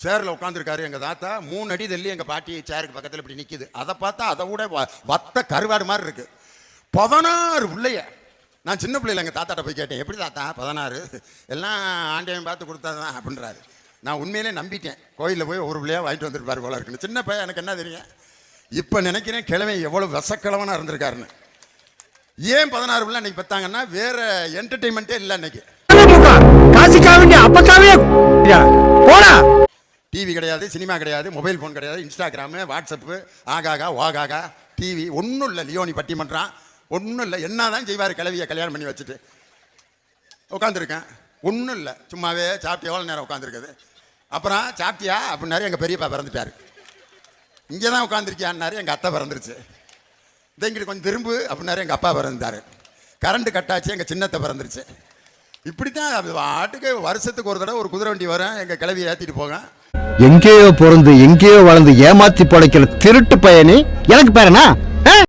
சேரில் உட்காந்துருக்காரு எங்கள் தாத்தா. மூணு அடி தள்ளி எங்கள் பாட்டி சேருக்கு பக்கத்தில் இப்படி நிற்கிது அதை பார்த்தா அதை விட வ- வத்த கருவாடு மாதிரி இருக்குது பதினாறு பிள்ளைய நான் சின்ன பிள்ளைல எங்கள் தாத்தாட்ட போய் கேட்டேன் எப்படி தாத்தா? பதினாறு? எல்லாம் ஆண்டையும் பார்த்து கொடுத்தாதான் அப்படின்றாரு. நான் உண்மையிலே நம்பிட்டேன். கோயிலில் போய் ஒரு பிள்ளையா வாங்கிட்டு வந்துருப்பாரு போல இருக்குன்னு. சின்ன பையன் எனக்கு என்ன தெரியும்? இப்போ நினைக்கிறேன் கிழமை எவ்வளோ விசக்கிழவனாக இருந்திருக்காருன்னு. ஏன் பதினாறு பிள்ளை அன்றைக்கி பார்த்தாங்கன்னா வேறு என்டர்டெயின்மெண்ட்டே இல்லை அன்றைக்கி டிவி கிடையாது சினிமா கிடையாது மொபைல் ஃபோன் கிடையாது இன்ஸ்டாகிராமு வாட்ஸ்அப்பு ஆகாகா வாகாகா டிவி ஒன்றும் இல்லை. லியோனி பட்டிமன்றம் ஒன்றும் இல்லை. என்ன தான் செய்வார் கிளவியை கல்யாணம் பண்ணி வச்சுட்டு. உட்காந்துருக்கேன் ஒன்றும் இல்லை. சும்மாவே சாப்பிட்டு எவ்வளோ நேரம் உட்காந்துருக்குது அப்புறம் சாப்பிட்டியா? அப்படின்னாரு. எங்கள் பெரியப்பா பிறந்துட்டார். இங்கே தான் உட்காந்துருக்கியான்னாரு எங்கள் அத்தை பிறந்துருச்சு. இதை இங்கிட்டு கொஞ்சம் திரும்பு அப்படின்னாரு. எங்கள் அப்பா பிறந்தார் கரண்ட்டு கட்டாச்சு எங்கள் சின்னத்தை பிறந்துருச்சு. இப்படி தான் அது ஆட்டுக்கு வருஷத்துக்கு ஒரு தடவை ஒரு குதிரை வண்டி வரும். எங்கள் கிளவியை ஏற்றிட்டு போங்க எங்கேயோ பிறந்து எங்கேயோ வளர்ந்து ஏமாத்தி படைக்கிற திருட்டு பயணி எனக்கு பேரனா